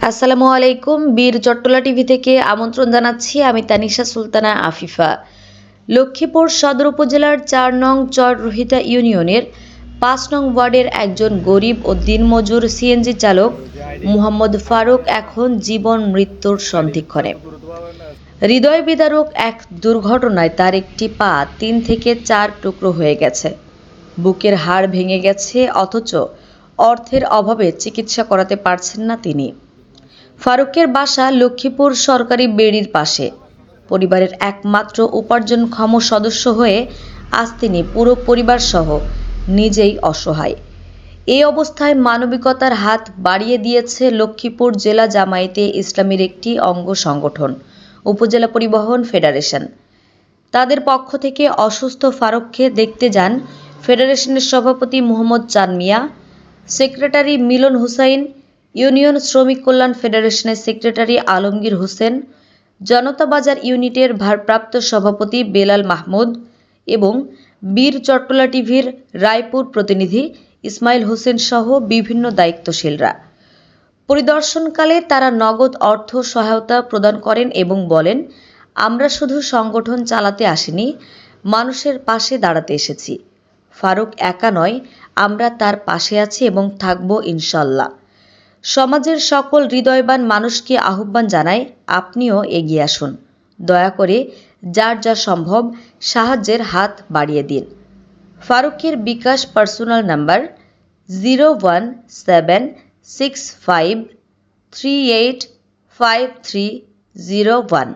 আসসালামু আলাইকুম বীর চট্টলা টিভি থেকে আমন্ত্রণ জানাচ্ছি আমি তানিশা সুলতানা আফিফা। লক্ষ্মীপুর সদর উপজেলার চার নং চর রোহিতা ইউনিয়নের পাঁচ নং ওয়ার্ডের একজন গরিব ও দিনমজুর সিএনজি চালক মুহাম্মদ ফারুক এখন জীবন মৃত্যুর সন্ধিক্ষণে। হৃদয় বিদারক এক দুর্ঘটনায় তার একটি পা তিন থেকে চার টুকরো হয়ে গেছে। বুকের হাড় ভেঙে গেছে, অথচ অর্থের অভাবে চিকিৎসা করাতে পারছেন না তিনি। ফারুকের বাসা লক্ষ্মীপুর সরকারি বেড়ির পাশে। পরিবারের একমাত্র উপার্জনক্ষম সদস্য হয়ে আজ তিনি পুরো পরিবার সহ নিজেই অসহায়। এই অবস্থায় মানবিকতার হাত বাড়িয়ে দিয়েছে লক্ষ্মীপুর জেলা জামায়াতে ইসলামীর একটি অঙ্গ সংগঠন। উপজেলা পরিবহন ফেডারেশন। তাদের পক্ষ থেকে অসুস্থ ফারুককে দেখতে যান ফেডারেশনের সভাপতি মোহাম্মদ চান মিয়া সেক্রেটারি মিলন হুসাইন, ইউনিয়ন শ্রমিক কল্যাণ ফেডারেশনের সেক্রেটারি আলমগীর হোসেন, জনতা বাজার ইউনিটের ভারপ্রাপ্ত সভাপতি বেলাল মাহমুদ এবং বীর চট্টলা টিভির রায়পুর প্রতিনিধি ইসমাইল হোসেন সহ বিভিন্ন দায়িত্বশীলরা। পরিদর্শনকালে তারা নগদ অর্থ সহায়তা প্রদান করেন এবং বলেন, আমরা শুধু সংগঠন চালাতে আসিনি, মানুষের পাশে দাঁড়াতে এসেছি। ফারুক একা নয়, আমরা তার পাশে আছি এবং থাকব ইনশাল্লাহ। সমাজের সকল হৃদয়বান মানুষকে আহ্বান জানায় আপনিও এগিয়ে আসুন। দয়া করে যার যা সম্ভব সাহায্যের হাত বাড়িয়ে দিন। ফারুকের bKash personal number zero one seven six five three eight five three zero one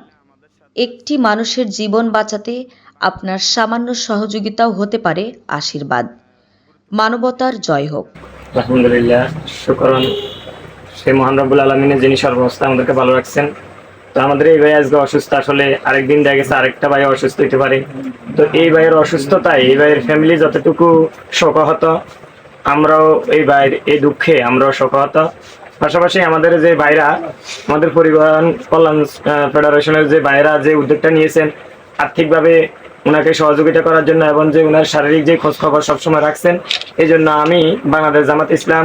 একটি মানুষের জীবন বাঁচাতে আপনার সামান্য সহযোগিতাও হতে পারে আশীর্বাদ। মানবতার জয় হোক। আলহামদুলিল্লাহ, শুকরন। সেই মহান রব্বুল আলমিনের যিনি সর্বাবস্থা আমাদেরকে ভালো রাখছেন। তো আমাদের এই ভাই আজকে অসুস্থ, আসলে আরেকদিন দেখা গেছে, আরেকটা ভাই অসুস্থ হইতে পারে। তো এই ভাইয়ের অসুস্থতায়, এই ভাইয়ের ফ্যামিলি যতটুকু শোকাহত আমরাও এই ভাইয়ের এই দুঃখে আমরাও শোকাহত পাশাপাশি আমাদের যে ভাইরা, আমাদের পরিবহন কল্যাণ ফেডারেশনের যে ভাইরা যে উদ্যোগটা নিয়েছেন, আর্থিকভাবে ওনাকে সহযোগিতা করার জন্য এবং যে ওনার শারীরিক যে খোঁজ খবর সবসময় রাখছেন, এই জন্য আমি বাংলাদেশ জামাত ইসলাম,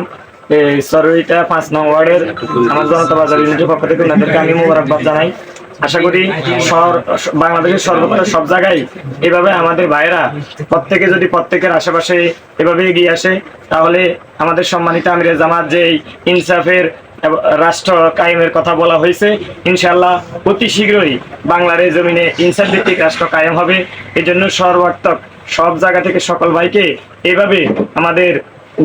এই সরোরিটা পাঁচ নং ওয়ার্ডের আমার জনতা বাজার ইউনিটের পক্ষ থেকে ওনাদেরকে আমি মোবারকবাদ জানাই। আশা করি বাংলাদেশের সর্বত্র সব জায়গায় এভাবে আমাদের ভাইরা প্রত্যেকে যদি প্রত্যেকের আশেপাশে এভাবে এগিয়ে আসে, তাহলে আমাদের সম্মানিত আমিরে জামাত যে ইনসাফের রাষ্ট্র কায়েমের কথা বলা হয়েছে ইনশাল্লাহ অতি শীঘ্রই বাংলার এই জমিনে ইনসাফ ভিত্তিক রাষ্ট্র কায়েম হবে। এই জন্য সর্বাত্মক সব জায়গা থেকে সকল ভাইকে এভাবে আমাদের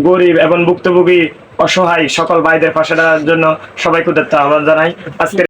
গরিব এবং ভুক্তভোগী, অসহায় সকল ভাইদের পাশে দাঁড়ার জন্য সবাইকে উদ্যত্ত আহ্বান জানাই। আজকের